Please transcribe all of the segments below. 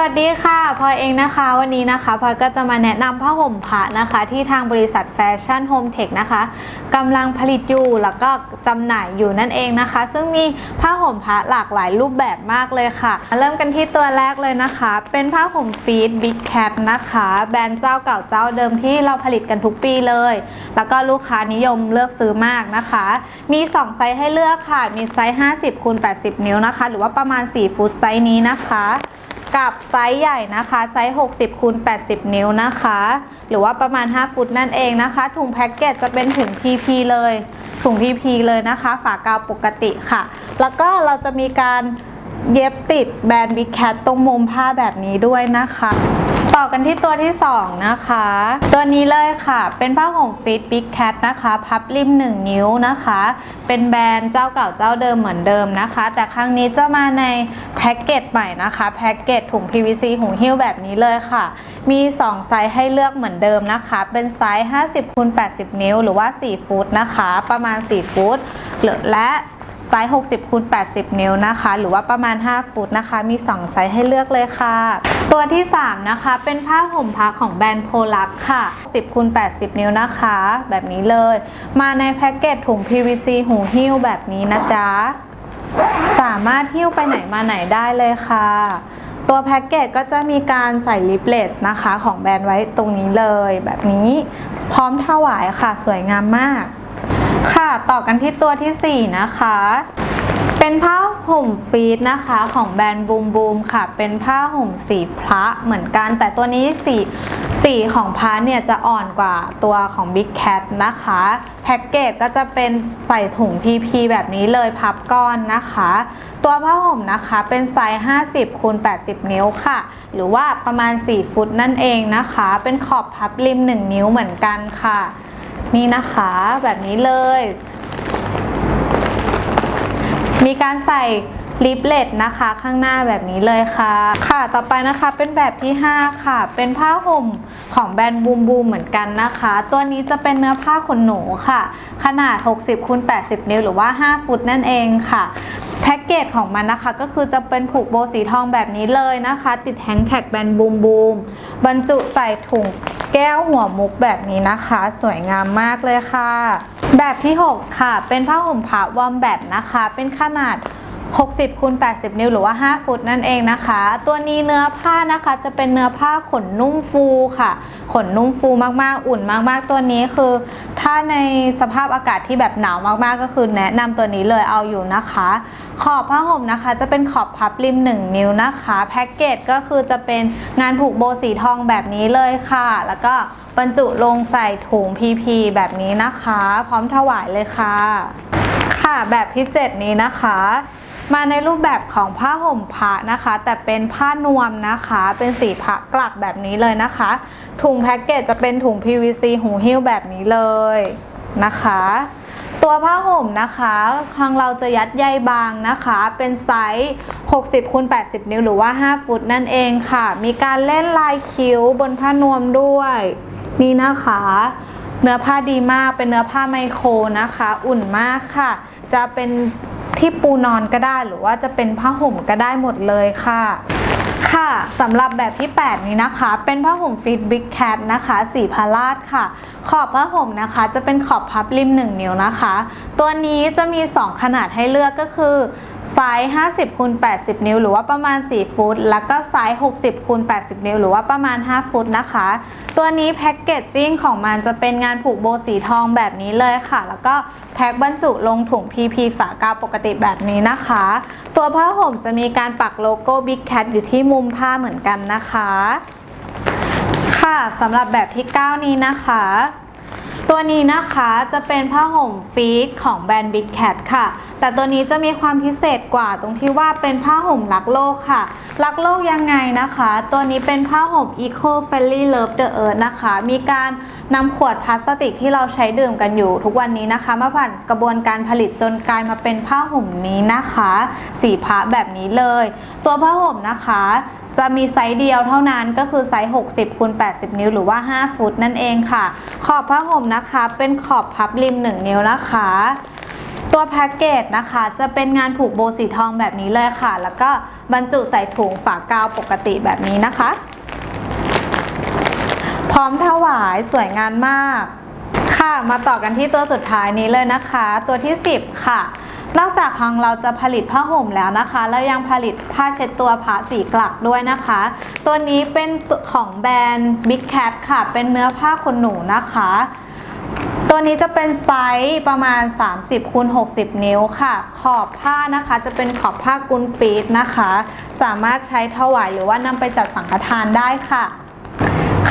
วัสดีค่ะพลอยเองนะคะ วันนี้นะคะพลอยก็จะมาแนะนำผ้าห่มผ้านะคะ ที่ทางบริษัทแฟชั่นโฮมเทคนะคะกำลังผลิตอยู่แล้วก็จำหน่ายอยู่นั่นเองนะคะ ซึ่งมีผ้าห่มผ้าหลากหลายรูปแบบมากเลยค่ะ เริ่มกันที่ตัวแรกเลยนะคะ เป็นผ้าห่มฟีดบิ๊กแคทนะคะ แบรนด์เจ้าเก่าเจ้าเดิมที่เราผลิตกันทุกปีเลย แล้วก็ลูกค้านิยมเลือกซื้อมากนะคะ มี 2 ไซส์ให้เลือกค่ะ มีไซส์ 50คูณ80 นิ้วนะคะ หรือว่าประมาณ 4 ฟุตไซส์นี้นะคะ กับไซส์ใหญ่นะคะไซส์ 60คูณ80 นิ้วนะคะ หรือว่าประมาณ 5 ฟุตนั่นเองนะคะ ถุงแพ็กเกจจะเป็นถุง PP เลยถุง PP เลยนะคะ ฝากาวปกติค่ะ แล้วก็เราจะมีการ เย็บติดแบรนด์ Big Cat ตรงมุมผ้าแบบนี้ด้วยนะคะ ต่อกันที่ตัวที่ 2 นะคะ ตัวนี้เลยค่ะ เป็นผ้าห่มฟิต Big Cat นะคะ พับริม 1 นิ้วนะคะ เป็นแบรนด์เจ้าเก่าเจ้าเดิมเหมือนเดิมนะคะ แต่ครั้งนี้จะมาในแพ็กเกจใหม่นะคะ แพ็กเกจถุง PVC หุงหิ้วแบบนี้เลยค่ะ มี 2 ไซส์ให้เลือกเหมือนเดิมนะคะ เป็นไซส์ 50คูณ80 นิ้ว หรือว่า 4 ฟุตนะคะ ประมาณ 4 ฟุตและ ไซส์ 60คูณ80 นิ้วนะคะ หรือว่าประมาณ 5 ฟุตนะคะ มี 2 ไซส์ให้เลือกเลยค่ะ ตัวที่ 3 นะคะ เป็นผ้าห่มพักของแบรนด์โพลักค่ะ 10คูณ80 นิ้วนะคะ แบบนี้เลย มาในแพ็กเกจถุง PVC หูหิ้วแบบนี้นะจ๊ะ สามารถหิ้วไปไหนมาไหนได้เลยค่ะ ตัวแพ็กเกจก็จะมีการใส่ลิปเลตนะคะ ของแบรนด์ไว้ตรงนี้เลย แบบนี้ พร้อมถวายค่ะ สวยงามมาก ค่ะ ต่อกันที่ตัวทีสี่ 4 นะคะ เป็นผ้าห่มฟีดนะคะของแบรนด์บูมบูมค่ะ เป็นผ้าห่มสีพระเหมือนกัน แต่ตัวนี้สีสีของพระเนี่ยจะอ่อนกว่าตัวของ Big Cat นะคะ แพ็กเกจก็จะเป็นใส่ถุง PP แบบนี้เลยพับก้อนนะคะ ตัวผ้าห่มนะคะเป็นไซส์ 50คูณ80 นิ้วค่ะ หรือว่าประมาณ 4 ฟุตนั่นเองนะคะ เป็นขอบพับริม 1 นิ้วเหมือนกันค่ะ นี่นะคะแบบนี้เลย มีการใส่ลิปเลตนะคะข้างหน้าแบบนี้เลยค่ะ ค่ะต่อไปนะคะเป็นแบบที่ 5 ค่ะ เป็นผ้าห่มของแบรนด์บูมบูมเหมือนกันนะคะ ตัวนี้จะเป็นเนื้อผ้าขนหนูค่ะ ขนาด 60คูณ80 นิ้วหรือว่า 5 ฟุตนั่นเองค่ะแพ็กเกจของมันนะคะก็คือจะเป็นผูกโบสีทองแบบนี้เลยนะคะ ติดแฮงแท็กแบรนด์บูมบูมบรรจุใส่ถุง แก้วหัวมุกแบบนี้นะคะ สวยงามมากเลยค่ะ แบบที่ 6 ค่ะ เป็นผ้าห่มผ้าวอมแบตนะคะ เป็นขนาด 60คูณ80 นิ้วหรือว่า 5 ฟุตนั่นเองนะคะ ตัวนี้เนื้อผ้านะคะจะเป็นเนื้อผ้าขนนุ่มฟูค่ะ ขนนุ่มฟูมากๆ อุ่นมากๆ ตัวนี้คือ ถ้าในสภาพอากาศที่แบบหนาวมากๆ ก็คือแนะนำตัวนี้เลยเอาอยู่นะคะ ขอบผ้าห่มนะคะ จะเป็นขอบพับริม 1 นิ้วนะคะ แพ็กเกจก็คือจะเป็นงานผูกโบสีทองแบบนี้เลยค่ะ แล้วก็บรรจุลงใส่ถุง PP แบบนี้นะคะ พร้อมถวายเลยค่ะ ค่ะแบบที่ 7 นี้นะคะ มาในรูปแบบของผ้าห่มพระนะคะ แต่เป็นผ้านวมนะคะ เป็นสีพระกลักแบบนี้เลยนะคะ ถุงแพ็กเกจจะเป็นถุง PVC หูหิ้วแบบนี้เลยนะคะ ตัวผ้าห่มนะคะทางเราจะยัดใยบางนะคะ เป็นไซส์ 60คูณ80 นิ้วหรือว่า 5 ฟุตนั่นเองค่ะ มีการเล่นลายคิ้วบนผ้านวมด้วย นี่นะคะ เนื้อผ้าดีมากเป็นเนื้อผ้าไมโครนะคะ อุ่นมากค่ะ จะเป็น ที่ปูนอนก็ได้หรือว่าจะเป็นผ้าห่มก็ได้หมดเลยค่ะ ค่ะสำหรับแบบที่ 8 นี้นะคะ เป็นผ้าห่มฟิตบิ๊กแคทนะคะ สีพาราดค่ะ ขอบผ้าห่มนะคะ จะเป็นขอบพับริม 1 นิ้วนะคะ ตัวนี้จะมี 2 ขนาดให้เลือกก็คือไซส์ 50คูณ80 นิ้ว หรือว่าประมาณ 4 ฟุต แล้วก็ไซส์ 60คูณ80 นิ้ว หรือว่าประมาณ 5 ฟุตนะคะ ตัวนี้แพ็กเกจจิ้งของมันจะเป็นงานผูกโบสีทองแบบนี้เลยค่ะ แล้วก็แพ็คบรรจุลงถุง PP ฝากาวปกติแบบนี้นะคะ ตัวผ้าห่มจะมีการปักโลโก้ Big Cat อยู่ที่มุมผ้าเหมือนกันนะคะ ค่ะสำหรับแบบที่ 9 นี้นะคะ ตัวนี้นะคะจะเป็นผ้าห่มฟีดของแบรนด์ Big Cat ค่ะ แต่ตัวนี้จะมีความพิเศษกว่าตรงที่ว่าเป็นผ้าห่มรักโลกค่ะ รักโลกยังไงนะคะ ตัวนี้เป็นผ้าห่ม Eco Friendly Love the Earth นะคะ มีการ นำขวดพลาสติกที่เราใช้ดื่มกันอยู่ ทุกวันนี้นะคะ มาผ่านกระบวนการผลิตจนกลายมาเป็นผ้าห่มนี้นะคะ สีพระแบบนี้เลย ตัวผ้าห่มนะคะ จะมีไซส์เดียวเท่านั้นก็คือไซส์60คูณ80 นิ้วหรือว่า 5 ฟุตนั่นเองค่ะ ขอบผ้าห่มนะคะ เป็นขอบพับริม 1 นิ้วนะคะตัวแพ็กเกจนะคะจะเป็นงานผูกโบสีทองแบบนี้เลยค่ะ แล้วก็บรรจุใส่ถุงฝากาวปกติแบบนี้นะคะ ร้อมถวายสวยงามมาก ค่ะ มาต่อกันที่ตัวสุดท้ายนี้เลยนะคะ ตัวที่ 10 ค่ะ นอกจากทางเราจะผลิตผ้าห่มแล้วนะคะแล้วยังผลิตผ้าเช็ดตัวผ้าสีกลักด้วยนะคะ ตัวนี้เป็นของแบรนด์ Big Cat ค่ะ เป็นเนื้อผ้าขนหนูนะคะตัวนี้จะเป็นไซส์ประมาณ 30คูณ60 นิ้วค่ะ ขอบผ้านะคะจะเป็นขอบผ้ากุนฟีดนะคะ สามารถใช้ถวายหรือว่านำไปจัดสังฆทานได้ค่ะ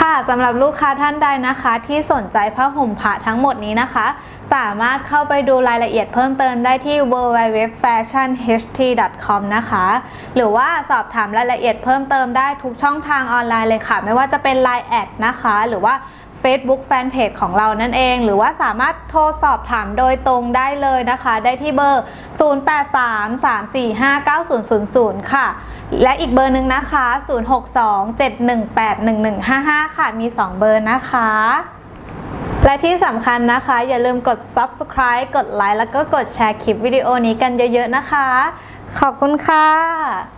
ค่ะสำหรับลูกค้าท่านใดนะคะ ที่สนใจผ้าห่มผ้าทั้งหมดนี้นะคะ สามารถเข้าไปดูรายละเอียดเพิ่มเติมได้ที่ www.fashionht.com นะคะ หรือว่าสอบถามรายละเอียดเพิ่มเติมได้ทุกช่องทางออนไลน์เลยค่ะ ไม่ว่าจะเป็น Line แอดนะคะ หรือว่า Facebook Fanpage ของเรานั่นเอง หรือว่าสามารถโทรสอบถามโดยตรงได้เลยนะคะ ได้ที่เบอร์ 0833459000 ค่ะ และอีกเบอร์หนึ่งนะคะ 0627181155 ค่ะ มี 2 เบอร์นะคะและที่สำคัญนะคะ อย่าลืมกด subscribe กดไลค์แล้วก็กดแชร์คลิปวิดีโอนี้กันเยอะๆนะคะ ขอบคุณค่ะ